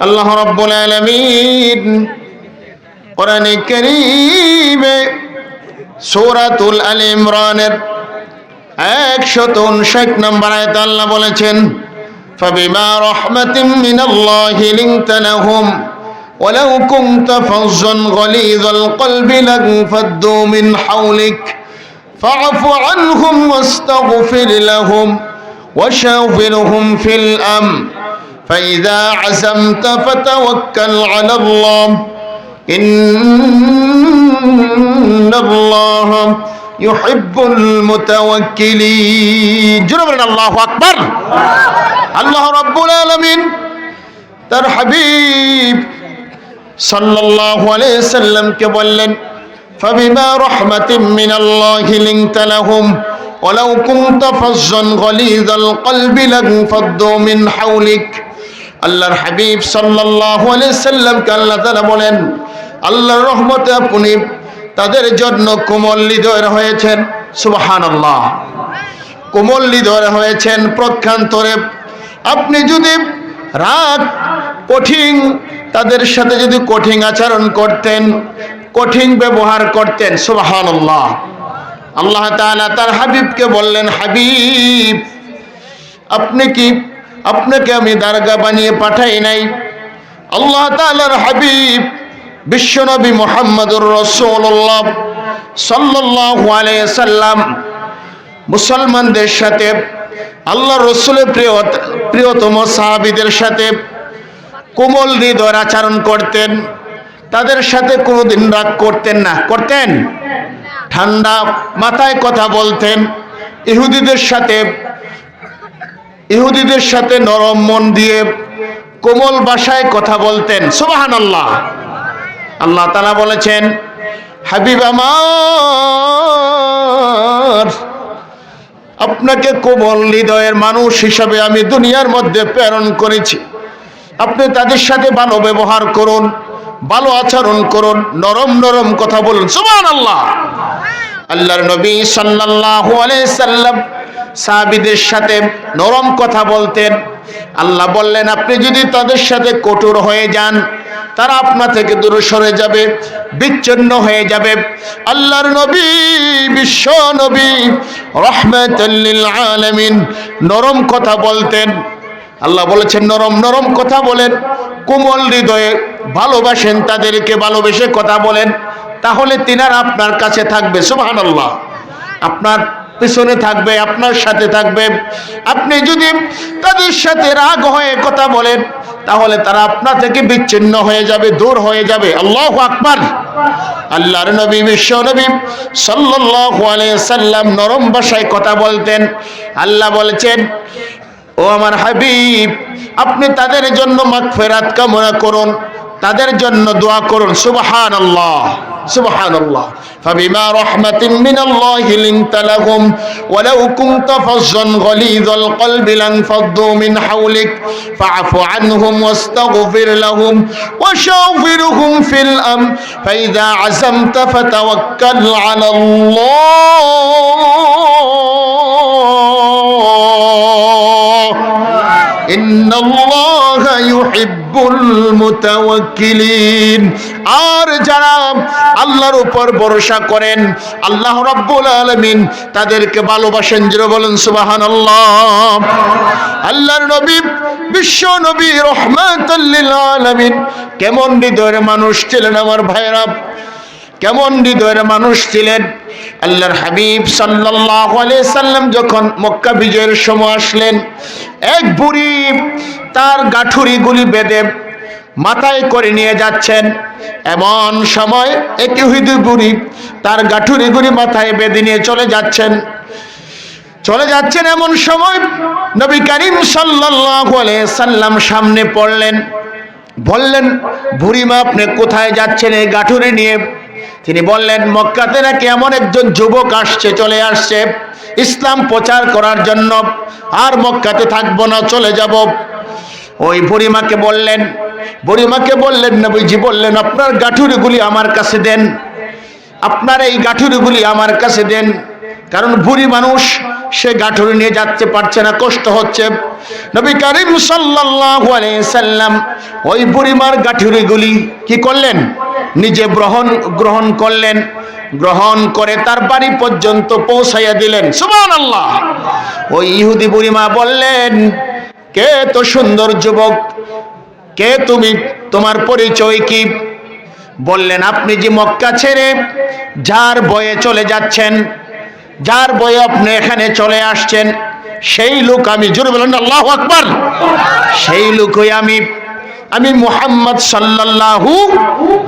আল্লাহ রব্বুল আলামিন কোরআনে কারীমে সূরাতুল আল ইমরানের একশত উনষাট নম্বর আয়াত আল্লাহ বলেছেন فبما رحمة من الله لنت لهم ولو كنت فظا غليظ القلب لانفضوا من حولك فاعف عنهم واستغفر لهم وشاورهم في الأمر فإذا عزمت فتوكل على الله إن الله يحب المتوكلين جنوب الله أكبر الله رب العالمين তার হাবিব সাল্লাল্লাহু আলাইহি সাল্লামকে বললেন فبما رحمة من الله لنت لهم ولو كنت فظا غليظ القلب لانفضوا من حولك আল্লাহর হাবিব আলাইহি সাল্লামকে আল্লাহ তাআলা বলেন, আল্লাহর রহমতে আপনি তাদের জন্য কোমল হৃদয়ের হয়েছেন সুবহানাল্লাহ। কোমল হৃদয়ের হয়েছেন প্রক্ষান্তরে। আপনি যদি রাগ কঠিন, তাদের সাথে যদি কঠিন আচরণ করতেন, কঠিন ব্যবহার করতেন, সুবহানাল্লাহ। আল্লাহ তাআলা তার হাবিবকে বললেন, হাবিব, আপনি কি আপনাকে আমি দারগা বানিয়ে পাঠাই নাই। আল্লাহ তাআলার হাবিব বিশ্বনবী মোহাম্মদুর রসুল্লাহ আলাইহি সাল্লাম মুসলমানদের সাথে, আল্লাহ রসুলের প্রিয়, প্রিয়তম সাহাবিদের সাথে কোমল হৃদয়ের আচরণ করতেন। তাদের সাথে কোনোদিন রাগ করতেন না। করতেন? ঠান্ডা মাথায় কথা বলতেন। ইহুদিদের সাথে ইহুদিদের সাথে নরম মন দিয়ে কোমল ভাষায় কথা বলতেন। সুবাহান আল্লাহ আল্লাহ তালা বলেছেন, হাবিব আমার, আপনাকে কোমল হৃদয়ের মানুষ হিসাবে আমি দুনিয়ার মধ্যে প্রেরণ করেছি। আপনি তাদের সাথে ভালো ব্যবহার করুন, ভালো আচরণ করুন, নরম নরম কথা বলুন। সুমান আল্লাহ আল্লাহর নবী সাল্লাল্লাহু আলাইহি সাল্লাম সাহাবীদের সাথে নরম কথা বলতেন। আল্লাহ বললেন, আপনি যদি তাদের সাথে কঠোর হয়ে যান, তারা আপনা থেকে দূরে সরে যাবে, বিচ্ছিন্ন হয়ে যাবে। আল্লাহর নবী, বিশ্ব নবী রহমাতুল্লিল আলামিন নরম কথা বলতেন। আল্লাহ বলেছেন, নরম নরম কথা বলেন, কোমল হৃদয়ে ভালোবাসেন তাদেরকে, ভালোবেসে কথা বলেন, তাহলে তিনার আপনার কাছে থাকবে। সুবহানাল্লাহ। আপনার পিছনে থাকবে, আপনার সাথে থাকবে। আপনি যদি তাদের সাথে রাগ হয়ে কথা বলেন, তাহলে তারা আপনা থেকে বিচ্ছিন্ন হয়ে যাবে, দূর হয়ে যাবে। আল্লাহ আকবার। আল্লাহর নবী, বিশ্ব নবী সাল্লাম নরম ভাষায় কথা বলতেন। আল্লাহ বলেছেন, ও আমার হাবিব, আপনি তাদের জন্য মাগফিরাত কামনা করুন, তাদের জন্য দোয়া করুন। সুবহান سبحان الله فبما رحمة من الله لنت لهم ولو كنت فظا غليظ القلب لانفضوا من حولك فاعف عنهم واستغفر لهم وشاورهم في الأمر فإذا عزمت فتوكل على الله আর যারা আল্লাহর উপর ভরসা করেন, আল্লাহ রাব্বুল আলমিন তাদেরকে ভালোবাসেন যেন বলেন সুবাহান আল্লাহর নবী, বিশ্ব নবী রহমাত কেমন হৃদয়ের মানুষ ছিলেন আমার ভাইরা কেমন হৃদয়ের মানুষ ছিলেন? আল্লাহর হাবিব সাল্লাল্লাহু আলাইহি সাল্লাম যখন মক্কা বিজয়ের সময় আসলেন, এক বুড়ি তার গাঠুরিগুলি বেঁধে মাথায় করে নিয়ে যাচ্ছেন। এমন সময় এক ইহুদি বুড়ি তার গাঠুরিগুলি মাথায় বেঁধে নিয়ে চলে যাচ্ছেন। চলে যাচ্ছেন এমন সময় নবী করিম সাল্লাল্লাহু আলাইহি সাল্লাম সামনে পড়লেন। বললেন, বুড়িমা, আপনি কোথায় যাচ্ছেন এই গাঠুরি নিয়ে? তিনি বললেন, মক্কাতে নাকি এমন একজন যুবক আসছে, চলে আসছে। ইসলাম প্রচার করার জন্য আর মক্কাতে থাকব না, চলে যাব। ওই বুড়িমাকে বললেন বুড়িমাকে বললেন, নবীজি বললেন, আপনার গাঠুরিগুলি আমার কাছে দেন। আপনার এই গাঠুরিগুলি আমার কাছে দেন। কারণ বুড়ি মানুষ সে গাঠুরি নিয়ে যাচ্ছে, পারছে না, কষ্ট হচ্ছে। নবী করিম সাল্লাম ওই বুড়িমার গাঠুরিগুলি কি করলেন? নিজে গ্রহণ গ্রহণ করলেন। গ্রহণ করে তার বাড়ি পর্যন্ত পৌঁছাইয়া দিলেন। সুমান আল্লাহ ওই ইহুদি বুড়িমা বললেন, কে তো সুন্দর যুবক? কে তুমি? তোমার পরিচয় কি? বললেন, আপনি যে মক্কা ছেড়ে যার বয়ে চলে যাচ্ছেন যার বয়ে আপনি এখানে চলে আসছেন, সেই লোক আমি, জোরে বলেন, আল্লাহ আকবার। সেই লোকই আমি। আমি মুহাম্মদ সাল্লাল্লাহু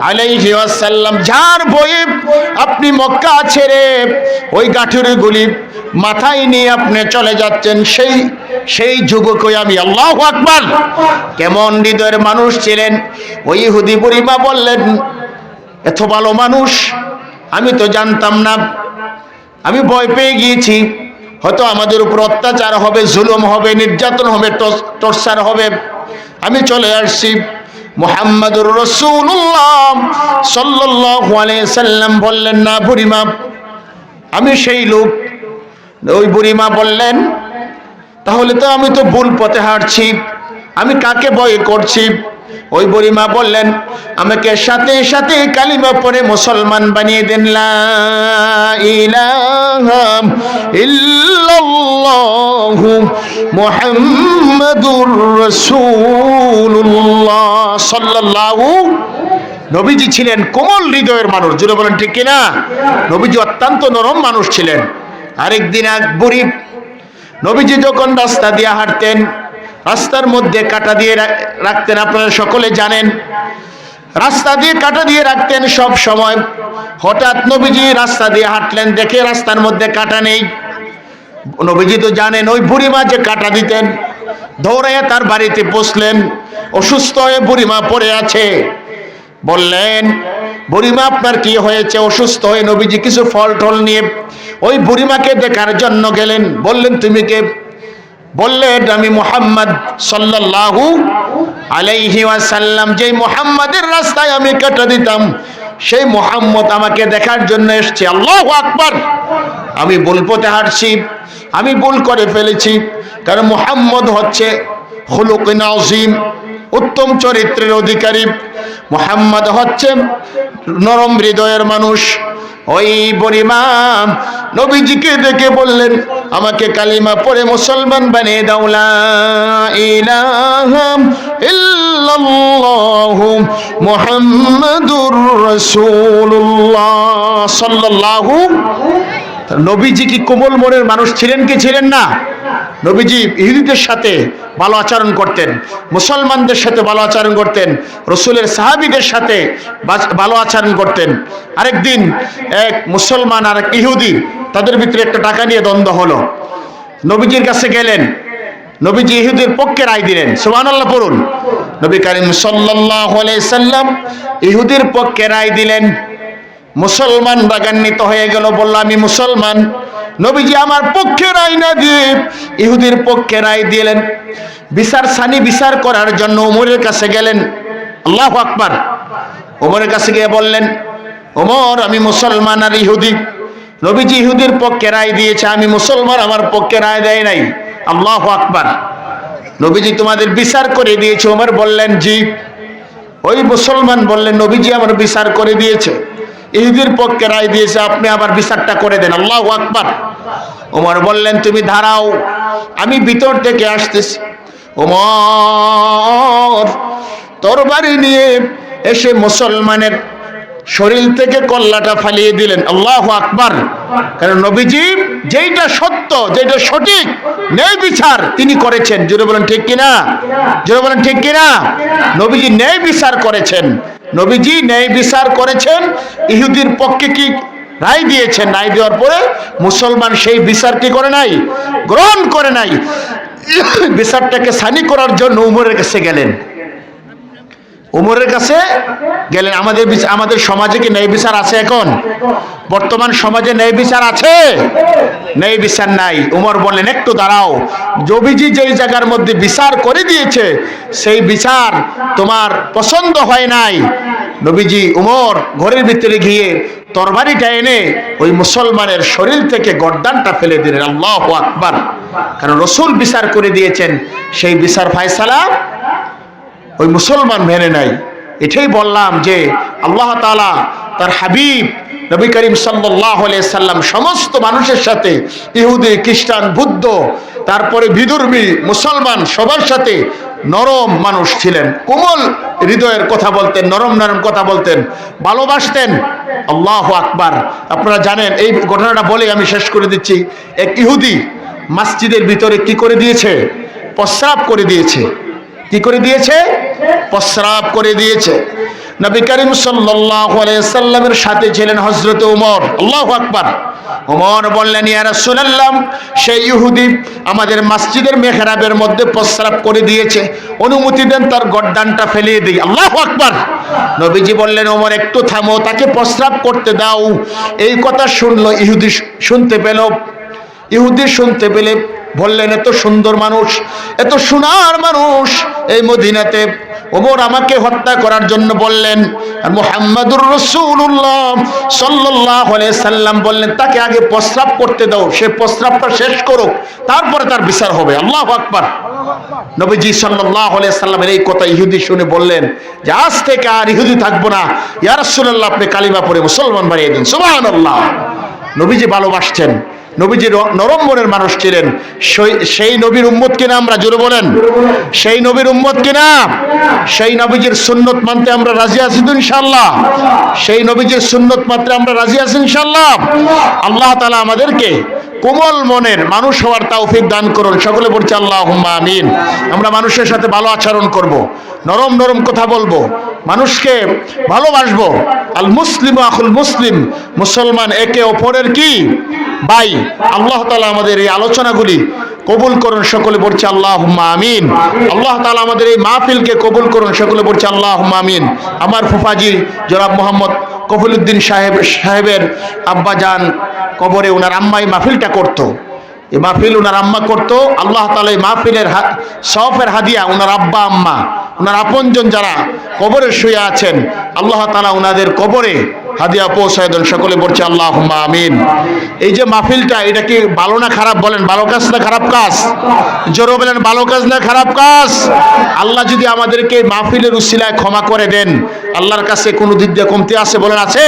আলাইহি ওয়াসাল্লাম। যার বয়ে আপনি মক্কা ছেড়ে ওই গাঠুরিগুলি মাথায় নিয়ে আপনি চলে যাচ্ছেন, সেই সেই যুবকই আমি, আল্লাহ আকবার। কেমন হৃদয়ের মানুষ ছিলেন? ওই ইহুদি বুড়িমা বললেন, এত ভালো মানুষ, আমি তো জানতাম না। আমি ভয় পেয়ে গিয়েছি। হয়তো আমাদের উপর অত্যাচার হবে, জুলুম হবে, নির্যাতন হবে টর্চার হবে। আমি চলে আসছি মোহাম্মদুর রসুল্লাহ সাল্লাম বললেন, না বুড়িমা, আমি সেই লোক। ওই বুড়িমা বললেন, তাহলে তো আমি তো ভুল পথে হাঁটছি, আমি কাকে ভয় করছি? ওই বুড়িমা বললেন, আমাকে সাথে সাথে কালিমা পরে মুসলমান বানিয়ে দেন নবীজি ছিলেন কোমল হৃদয়ের মানুষ। জুড়ে বলেন, ঠিক কিনা? নবীজি অত্যন্ত নরম মানুষ ছিলেন। আরেকদিন এক বুড়ি, নবীজি যখন রাস্তা দিয়ে হাঁটতেন রাস্তার মধ্যে কাটা দিয়ে রাখতেন, আপনারা সকলে জানেন। রাস্তা দিয়ে কাটা দিয়ে রাখতেন সব সময়। হঠাৎ নবীজি রাস্তা দিয়ে হাঁটলেন, দেখে রাস্তার মধ্যে কাটা নেই। নবীজি তো জানেন, ওই বুড়িমা যে কাটা দিতেন, দৌড়াইয়া তার বাড়িতে বসলেন। অসুস্থ হয়ে বুড়িমা পড়ে আছে। বললেন, বুড়িমা, আপনার কি হয়েছে? অসুস্থ হয়ে নবীজি কিছু ফল টল নিয়ে ওই বুড়িমাকে দেখার জন্য গেলেন। বললেন, তুমি কে? বললেন আমি মোহাম্মদ সাল্লাল্লাহু আলাইহি ওয়াসাল্লাম, যেই মোহাম্মদের রাস্তায় আমি কেটে দিতাম, সেই মোহাম্মদ আমাকে দেখার জন্য এসছে। আল্লাহ আকবার। আমি ভুল পথে হাঁটছি, আমি ভুল করে ফেলেছি। কারণ মোহাম্মদ হচ্ছে হুলুকিন আজিম উত্তম চরিত্রের অধিকারী। মোহাম্মদ হচ্ছে নরম হৃদয়ের মানুষ। ওই বরিমা নবীজিকে দেখে বললেন, আমাকে কালিমা পরে মুসলমান বানিয়ে দাও, লা ইলাহা ইল্লাল্লাহু মুহাম্মাদুর নবীজি কি কোমল মনের মানুষ ছিলেন কি ছিলেন না? নবীজি ইহুদিদের সাথে ভালো আচরণ করতেন, মুসলমানদের সাথে ভালো আচরণ করতেন, রসুলের সাহাবিদের সাথে ভালো আচরণ করতেন। আরেকদিন এক মুসলমান আর এক ইহুদি তাদের ভিতরে একটা টাকা নিয়ে দ্বন্দ্ব হলো। নবীজির কাছে গেলেন, নবীজি ইহুদির পক্ষে রায় দিলেন, সুবহানাল্লাহ পড়ুন। নবী করিম সাল্লাল্লাহু আলাইহি সাল্লাম ইহুদির পক্ষে রায় দিলেন। মুসলমান রাগান্বিত হয়ে গেল, বলল, আমি মুসলমান। নবীজি আমার পক্ষে রায় না দিয়ে ইহুদির পক্ষে রায় দিলেন। বিচার সানি বিচার করার জন্য ওমরের কাছে গেলেন। আল্লাহ আকবার। ওমরের কাছে গিয়ে বললেন, ওমর, আমি মুসলমান আর ইহুদি। নবীজি ইহুদির পক্ষে রায় দিয়েছে, আমি মুসলমান, আমার পক্ষে রায় দেয় নাই। আল্লাহ আকবার। নবীজি তোমাদের বিচার করে দিয়েছে। ওমর বললেন, জি। ওই মুসলমান বললেন, নবীজি আমার বিচার করে দিয়েছে। ইহুদির পক্ষে রায় দিয়েছে, আপনি আবার বিচারটা করে দেন। আল্লাহ আকবার। ওমর বললেন, তুমি দাঁড়াও, আমি ভিতর থেকে আসতেছি। ওমর তরবারি নিয়ে এসে মুসলমানের শরীর থেকে কল্লাটা ফালিয়ে দিলেন। আল্লাহ আকবার। কারণ নবীজি যেইটা সত্য যেটা সঠিক, ন্যায় বিচার তিনি করেছেন। জোরে বলেন, ঠিক কিনা? জোরে বলেন, ঠিক কিনা? নবীজি ন্যায় বিচার করেছেন। নবীজি ন্যায় বিচার করেছেন, ইহুদির পক্ষে কি রায় দিয়েছেন? রায় দেওয়ার পরে মুসলমান সেই বিচার কি করে নাই? গ্রহণ করে নাই। বিচারটাকে সানি করার জন্য উমরের কাছে গেলেন। উমরের কাছে গেলেন। আমাদের আমাদের সমাজে কি ন্যায় বিচার আছে এখন? বর্তমান সমাজে ন্যায় বিচার আছে? ন্যায় বিচার নাই। উমর বললেন, একটু দাঁড়াও। জবিজি যেই জায়গার মধ্যে বিচার করে দিয়েছে, সেই বিচার তোমার পছন্দ হয় নাই। নবীজি উমর ঘরের ভিতরে গিয়ে তরবারিটা এনে ওই মুসলমানের শরীর থেকে গর্দানটা ফেলে দিলেন। আল্লাহ আকবার। কারণ রসুল বিচার করে দিয়েছেন, সেই বিচার ফায়সালা ওই মুসলমান মেনে নাই এটাই বললাম যে আল্লাহ তাআলা তার হাবিব নবী করিম সাল্লাম সমস্ত মানুষের সাথে, ইহুদি, খ্রিস্টান, বুদ্ধ, তারপরে বিদুর্মী, মুসলমান সবার সাথে নরম মানুষ ছিলেন। কোমল হৃদয়ের কথা বলতেন, নরম নরম কথা বলতেন, ভালোবাসতেন। আল্লাহ আকবার। আপনারা জানেন, এই ঘটনাটা বলে আমি শেষ করে দিচ্ছি। এক ইহুদি মসজিদের ভিতরে কি করে দিয়েছে? প্রস্রাব করে দিয়েছে। কি করে দিয়েছে? প্রস্রাব করে দিয়েছে। নবী করিম সাল্লামের সাথে ছিলেন হযরত ওমর আল্লাহু আকবার। ওমর বললেন, ইয়া রাসূলুল্লাহ, সেই ইহুদি আমাদের মসজিদের মেহরাবের মধ্যে প্রস্রাব করে দিয়েছে। অনুমতি দেন তার গর্দানটা ফেলিয়ে দিই। আল্লাহু আকবার। নবীজি বললেন ওমর একটু থামো, তাকে প্রস্রাব করতে দাও। এই কথা শুনলো, ইহুদি শুনতে পেল। ইহুদি শুনতে পেলে বললেন, এত সুন্দর মানুষ, এত সোনার মানুষ এই মদিনাতে। ওমর আমাকে হত্যা করার জন্য বললেন, আর মোহাম্মদুর রসুল্লাহ সাল্লাহ সাল্লাম বললেন, তাকে আগে প্রস্রাব করতে দাও, সে প্রস্রাবটা শেষ করুক, তারপরে তার বিচার হবে। আল্লাহ আকবার। নবীজি সাল্লাহ সাল্লামের এই কথা ইহুদি শুনে বললেন যে, আজ থেকে আর ইহুদি থাকব না। ইয়া রাসূলুল্লাহ, আপনি কালিমা পড়ে মুসলমান বানিয়ে দিন। সুবহানাল্লাহ। নবীজি ভালোবাসছেন নবীজি নরম মনের মানুষ ছিলেন। সেই- নবীর উম্মত কিনা আমরা, জোরে বলেন? সেই নবীর উম্মত কিনা? সেই নবীজির সুন্নত মানতে আমরা রাজি আছি তো ইনশাআল্লাহ। সেই নবীজির সুন্নত মানতে আমরা রাজি আছি ইনশাআল্লাহ। আল্লাহ তাআলা আমাদেরকে কোমল মনের মানুষ হওয়ার তৌফিক দান করুন। সকলে বলছে আল্লাহ আমিন। আমরা মানুষের সাথে ভালো আচরণ করব। নরম নরম কথা বলব। মানুষকে ভালোবাসবো। আল মুসলিম আখুল মুসলিম। মুসলমান একে অপরের কি? ভাই, আল্লাহ তালা আমাদের এই আলোচনাগুলি কবুল করুন, সকলে বলছে আল্লাহ আমিন। আল্লাহ তালা আমাদের এই মাহফিলকে কবুল করুন, সকলে বলছে আল্লাহ আমিন। আমার ফুফাজি জনাব মোহাম্মদ কফিলুদ্দিন সাহেব, সাহেবের আব্বাজান কবরে ওনার আম্মাই মাহফিলটা করতো। এই মাহফিল ওনার আম্মা করতো, আল্লাহ তালা এই মাহফিলের সফের হাদিয়া, ওনার আব্বা, আম্মা, ওনার আপনজন যারা কবরে শুয়ে আছেন, আল্লাহ তালা ওনাদের কবরে হাদিয়া পৌঁছায় দেন, সকলে বলছে আল্লাহ আমিন। এই যে মাহফিলটা, এটা কি ভালো না খারাপ বলেন? ভালো কাজ না খারাপ কাজ? জোরো বলেন, ভালো কাজ না খারাপ কাজ? আল্লাহ যদি আমাদেরকে মাহফিলের উসিলায় ক্ষমা করে দেন, আল্লাহর কাছে কোনো দিক দিয়ে কমতি আছে বলেন, আছে?